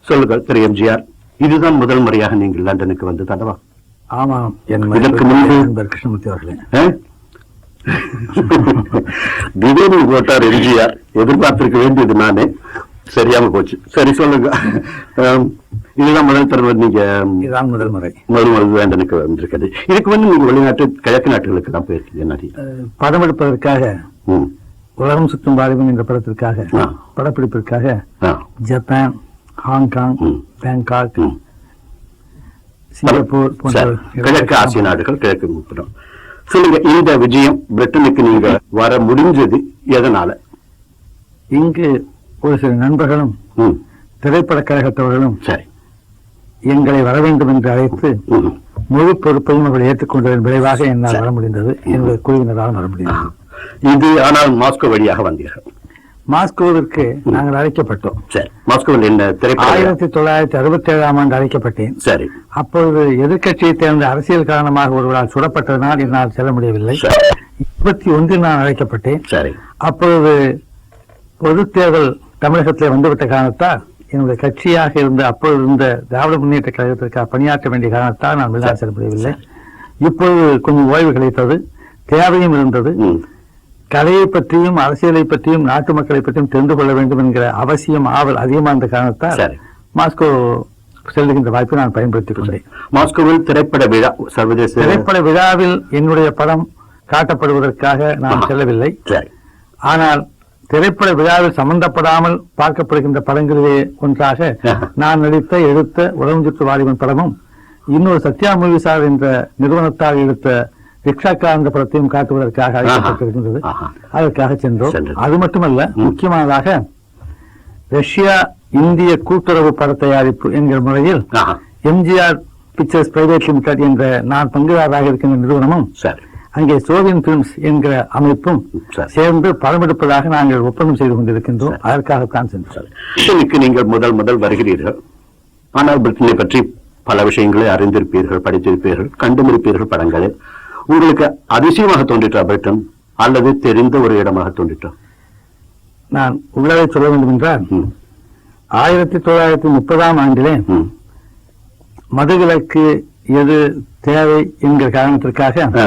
சொல்லுங்கள் திரு எம்ஜிஆர். இதுதான் முதல் முறையாக நீங்கள் லண்டனுக்கு வந்து தடவா ஆமாம். இதற்கு முன்பு- கிருஷ்ணமூர்த்தி அவர்களே? திடீர்னு போட்டார் எம்ஜிஆர். எதிர்பார்த்திருக்க வேண்டியது நானே. சரியாம போச்சு. சரி சொல்லுங்க இதுதான் முதல் தடவை நீங்க இதுதான் முதல் முறை. முதல் முதல் லண்டனுக்கு வந்திருக்கிறது. இதுக்கு வந்து நீங்க வெளிநாட்டு கிழக்கு நாட்டுகளுக்கு தான் போயிருக்கீங்க நிறைய படம் எடுப்பதற்காக. உலகம் சுற்றும் வாலிபன் என்ற படத்திற்காக. படப்பிடிப்பிற்காக. Japan Hong Kong. Bangkok. Singapore போன்ற. கிழக்கு ஆசிய நாடுகள் கிழக்கு முப்பிடம் சொல்லுங்க இந்த விஜயம் பிரிட்டனுக்கு நீங்க வர முடிஞ்சது எதனால இங்கு ஒரு சில நண்பர்களும். திரைப்பட கழகத்தவர்களும் சரி எங்களை வர வேண்டும் என்று அழைத்து. முழு பொறுப்பையும் அவர்கள் ஏற்றுக்கொண்டதன் விளைவாக என்னால் வர முடிந்தது என்னுடைய குழுவினரால் வர முடிந்தது இது ஆனால் மாஸ்கோ வழியாக வந்தீர்கள் மாஸ்கோவிற்கு நாங்கள் அழைக்கப்பட்டோம். சரி. மாஸ்கோவில் என்ன திரைப்படம் ஆயிரத்தி தொள்ளாயிரத்தி அறுபத்தி ஏழாம் ஆண்டு அழைக்கப்பட்டேன். சரி. அப்பொழுது எதிர்க்கட்சியை சேர்ந்த அரசியல் காரணமாக ஒருவரால் சுடப்பட்டதனால் என்னால் செல்ல முடியவில்லை. இருபத்தி ஒன்றில் நான் அழைக்கப்பட்டேன். சரி. அப்பொழுது பொது தேர்தல் தமிழகத்திலே வந்துவிட்ட காரணத்தால் என்னுடைய கட்சியாக இருந்த அப்பொழுது இருந்த திராவிட முன்னேற்ற கழகத்திற்காக பணியாற்ற வேண்டிய காரணத்தால் நான் வெளிநாடு செல்ல முடியவில்லை. இப்பொழுது கொஞ்சம் ஓய்வு கிடைத்தது. தேவையும் இருந்தது. கலையை பற்றியும் அரசியலை பற்றியும் நாட்டு மக்களை பற்றியும் தெரிந்து கொள்ள வேண்டும் என்கிற அவசியம் ஆவல் அதிகமாக இருந்த காரணத்தால் மாஸ்கோ செல்லுகின்ற வாய்ப்பை நான் பயன்படுத்திக் கொண்டேன். மாஸ்கோவில் திரைப்பட விழா சர்வதேச திரைப்பட விழாவில் என்னுடைய படம் காட்டப்படுவதற்காக நான். செல்லவில்லை. ஆனால் திரைப்பட விழாவில் சம்பந்தப்படாமல் பார்க்கப்படுகின்ற படங்களிலே ஒன்றாக. நான் நடித்த எடுத்த உலகம் சுற்று வாலிபன் படமும் இன்னொரு சத்யா மூவிசார் என்ற நிறுவனத்தால் எடுத்த ரிக்ஷாக்கா என்ற படத்தையும் காட்டுவதற்காக அழைக்கப்பட்டிருக்கின்றது. அதற்காக சென்றோம். அது மட்டுமல்ல முக்கியமானதாக ரஷ்யா இந்திய கூட்டுறவு பட தயாரிப்பு என்கிற முறையில். எம்ஜிஆர் பிக்சர்ஸ் பிரைவேட் லிமிடெட் என்ற நான் பங்குதாரராக இருக்கின்ற நிறுவனமும் அங்கே சோவியன் பிலிம்ஸ் என்கிற அமைப்பும் சரி. சேர்ந்து படம் எடுப்பதாக நாங்கள் ஒப்பந்தம் செய்து கொண்டிருக்கின்றோம். அதற்காகத்தான் சென்றோம். நீங்கள் முதல் முதல் வருகிறீர்கள். ஆனால் பிரிட்டனை பற்றி பல விஷயங்களை அறிந்திருப்பீர்கள் படித்திருப்பீர்கள் கண்டுமிருப்பீர்கள் படங்களை உங்களுக்கு அதிசயமாக தோன்றிட்டா பிரிட்டன்? அல்லது தெரிந்த ஒரு இடமாக தோன்றிட்டா? நான் உள்ளதை சொல்ல வேண்டும் என்றால். ஆயிரத்தி தொள்ளாயிரத்தி முப்பதாம் ஆண்டிலே. மதுவிலக்கு எது தேவை என்கிற காரணத்திற்காக ஆ,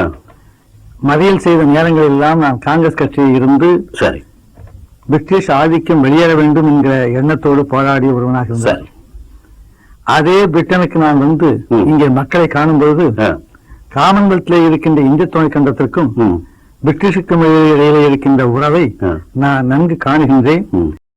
மறியல் செய்த நேரங்களில் எல்லாம் நான் காங்கிரஸ் கட்சியில் இருந்து சரி. பிரிட்டிஷ் ஆதிக்கம் வெளியேற வேண்டும் என்கிற எண்ணத்தோடு போராடிய ஒருவனாக இருந்தேன். சரி. அதே பிரிட்டனுக்கு நான் வந்து. இங்கே மக்களை காணும் பொழுது ஆ, காமன்வெல்த்ல இருக்கின்ற இந்திய துணைக்கண்டத்திற்கும். பிரிட்டிஷுக்கும் இடையிலே இருக்கின்ற உறவை. நான் நன்கு காணுகின்றேன்.